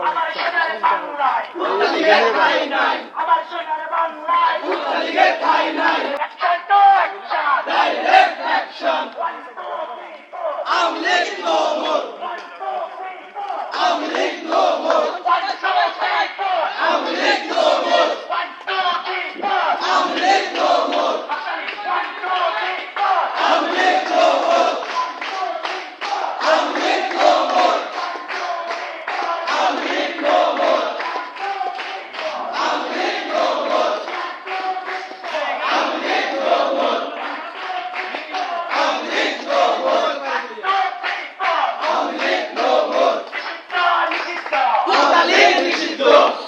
I'm gonna that I'm right. I'm not sure that I'm right. I'm not sure that I'm right. s